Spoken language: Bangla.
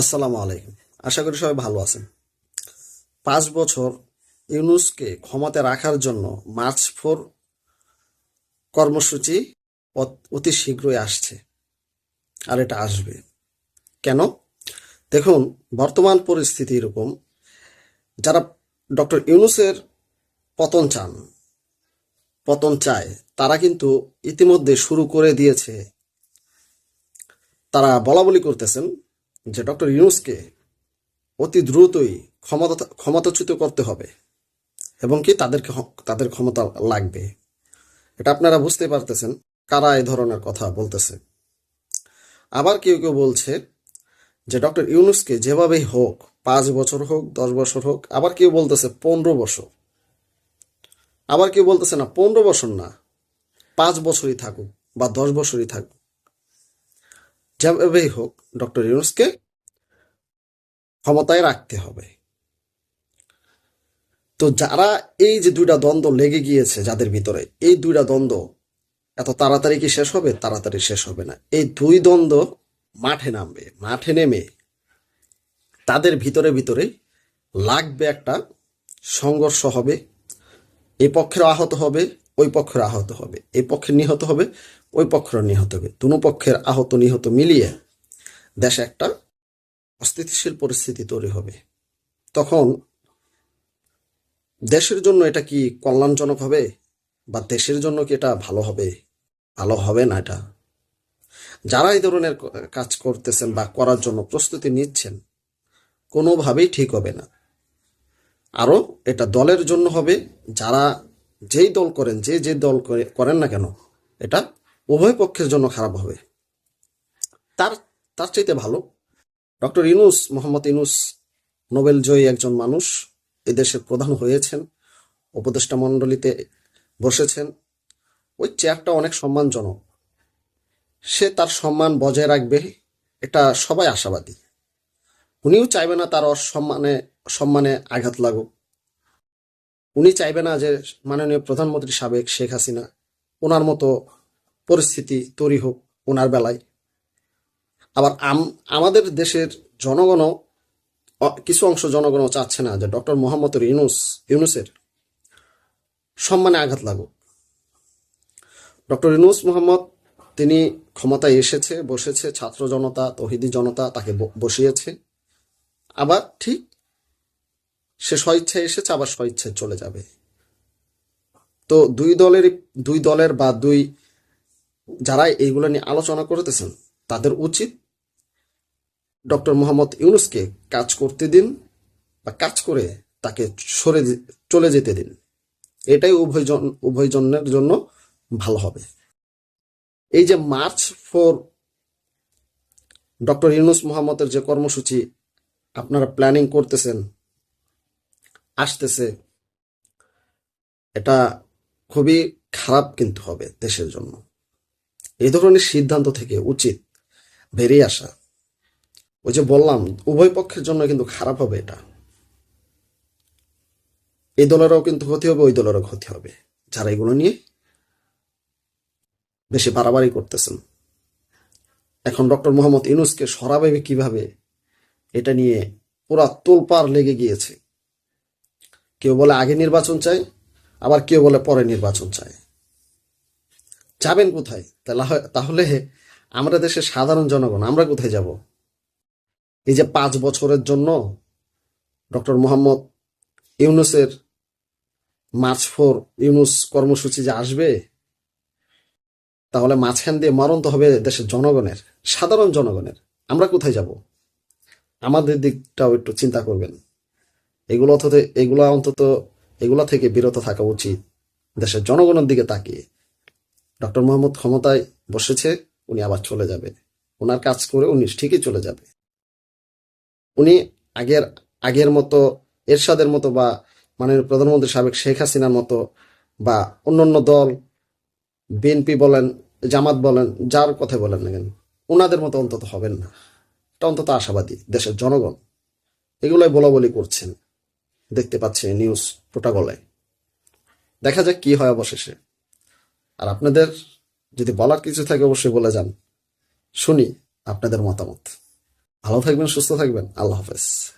আসসালামু আলাইকুম। আশা করি সবাই ভালো আছেন। পাঁচ বছর ইউনুসকে ক্ষমতায় রাখার জন্য মার্চ ফোর কর্মসূচি অতি শীঘ্রই আসছে। আর এটা আসবে। কেন? দেখুন, বর্তমান পরিস্থিতি এরকম। যারা ডক্টর ইউনুসের পতন চান, পতন চায়, তারা কিন্তু ইতিমধ্যে শুরু করে দিয়েছে। তারা বলা বলি করতেছেন যে ডক্টর ইউনুসকে অতি দ্রুতই ক্ষমতা, ক্ষমতাচ্যুত করতে হবে এবং কি তাদেরকে তাদের ক্ষমতা লাগবে। এটা আপনারা বুঝতে পারতেছেন কারা এই ধরনের কথা বলতেছে। আবার কেউ কেউ বলছে যে ডক্টর ইউনুসকে যেভাবেই হোক, পাঁচ বছর হোক, দশ বছর হোক, আবার কেউ বলতেছে পনেরো বছর। আবার কেউ বলতেছে না, পনেরো বছর না, পাঁচ বছরই থাকুক বা দশ বছরই থাকুক। যেভাবেই হোক, ডক্টর ইউনুসকে ক্ষমতায় রাখতে হবে। তো যারা এই যে দুইটা দ্বন্দ্ব লেগে গিয়েছে যাদের ভিতরে, এই দুইটা দ্বন্দ্ব এত তাড়াতাড়ি কি শেষ হবে? তাড়াতাড়ি শেষ হবে না। এই দুই দ্বন্দ্ব মাঠে নামবে, মাঠে নেমে তাদের ভিতরে ভিতরে লাগবে একটা সংঘর্ষ হবে, এ পক্ষের আহত হবে ওই পক্ষের আহত হবে। এই পক্ষের নিহত হবে, ওই পক্ষের নিহত হবে। দুনো পক্ষের আহত নিহত মিলিয়ে দেশে একটা অস্থিতিশীল পরিস্থিতি তৈরি হবে। তখন দেশের জন্য এটা কি কল্যাণজনক হবে বা দেশের জন্য কি এটা ভালো হবে? ভালো হবে না এটা। যারা এই ধরনের কাজ করতেছেন বা করার জন্য প্রস্তুতি নিচ্ছেন, কোনোভাবেই ঠিক হবে না। আরও এটা দলের জন্য হবে, যারা যেই দল করেন, যে যে দল করে- করেন না কেন, এটা উভয় পক্ষের জন্য খারাপ হবে। তার তার চাইতে ভালো, ডক্টর ইনুস মোহাম্মদ ইনুস নোবেল জয়ী একজন মানুষ এই দেশের প্রধান হয়েছেন, উপদেষ্টা মণ্ডলীতে বসেছেন। ওই চেয়ারটা অনেক সম্মানজনক। সে তার সম্মান বজায় রাখবে, এটা সবাই আশাবাদী। উনিও চাইবে না তার অসম্মানে সম্মানে আঘাত লাগুক। উনি চাইবে না যে মাননীয় প্রধানমন্ত্রী সাবেক শেখ হাসিনা ওনার মতো পরিস্থিতি তৈরি হোক ওনার বেলায়। আবার আম- আমাদের দেশের জনগণও কিছু অংশ জনগণও চাচ্ছে না যে ডক্টর মোহাম্মদ ইউনুস, ইউনুসের সম্মানে আঘাত লাগুক। ডক্টর ইউনুস মোহাম্মদ, তিনি ক্ষমতায় এসেছে, বসেছে, ছাত্র জনতা, তহিদি জনতা তাকে বসিয়েছে। আবার ঠিক সে স্বইচ্ছায় এসেছে, আবার স্বইচ্ছায় চলে যাবে। তো দুই দলের দুই দলের বা দুই যারা এইগুলো নিয়ে আলোচনা করতেছেন, তাদের উচিত ডক্টর মোহাম্মদ ইউনুসকে কাজ করতে দিন বা কাজ করে তাকে সরে চলে যেতে দিন। এটাই উভয়জন উভয়জনের জন্য ভালো হবে। এই যে মার্চ ফোর ডক্টর ইউনুস মোহাম্মদের যে কর্মসূচি আপনারা প্ল্যানিং করতেছেন আসতেছে, এটা খুবই খারাপ কিন্তু হবে দেশের জন্য। এই ধরনের সিদ্ধান্ত থেকে উচিত বেরিয়ে আসা। ওই যে বললাম, উভয় পক্ষের জন্য কিন্তু খারাপ হবে এটা। এই দলেরও কিন্তু ক্ষতি হবে, ওই দলেরও ক্ষতি হবে। যারা এগুলো নিয়ে বেশি বাড়াবাড়ি করতেছেন। এখন ডক্টর মোহাম্মদ ইউনুসকে সরাবে কীভাবে, এটা নিয়ে পুরা তোলপাড় লেগে গিয়েছে। কেউ বলে আগে নির্বাচন চাই, আবার কেউ বলে পরে নির্বাচন চায় যাবেন কোথায়? তাহলে আমরা দেশের সাধারণ জনগণ, আমরা কোথায় যাব? এই যে পাঁচ বছরের জন্য ডক্টর মোহাম্মদ ইউনুসের মার্চ ফোর ইউনুস কর্মসূচি যে আসবে, তাহলে মাঝখান দিয়ে মরণ তো হবে দেশের জনগণের, সাধারণ জনগণের। আমরা কোথায় যাব? আমাদের দিকটাও একটু চিন্তা করবেন। এগুলো অন্তত এগুলো অন্তত এগুলা থেকে বিরত থাকা উচিত। দেশের জনগণের দিকে তাকিয়ে। ডক্টর মোহাম্মদ ক্ষমতায় বসেছে, উনি আবার চলে যাবে। ওনার কাজ করে উনি ঠিকই চলে যাবে। উনি আগের আগের মতো এরশাদের মতো বা মাননীয় প্রধানমন্ত্রী সাবেক শেখ হাসিনার মতো বা অন্যান্য দল, বিএনপি বলেন, জামাত বলেন, যার কথা বলেন না কেন ওনাদের মতো অন্তত হবেন না। এটা অন্তত আশাবাদী দেশের জনগণ। এগুলোই বলা বলি করছেন। দেখতে পাচ্ছি নিউজ প্রোটাগলায় দেখা যাক কি হয় অবশেষে। আর আপনাদের যদি বলার কিছু থাকে, অবশ্যই বলে যান। শুনি আপনাদের মতামত। ভালো থাকবেন, সুস্থ থাকবেন। আল্লাহ হাফেজ।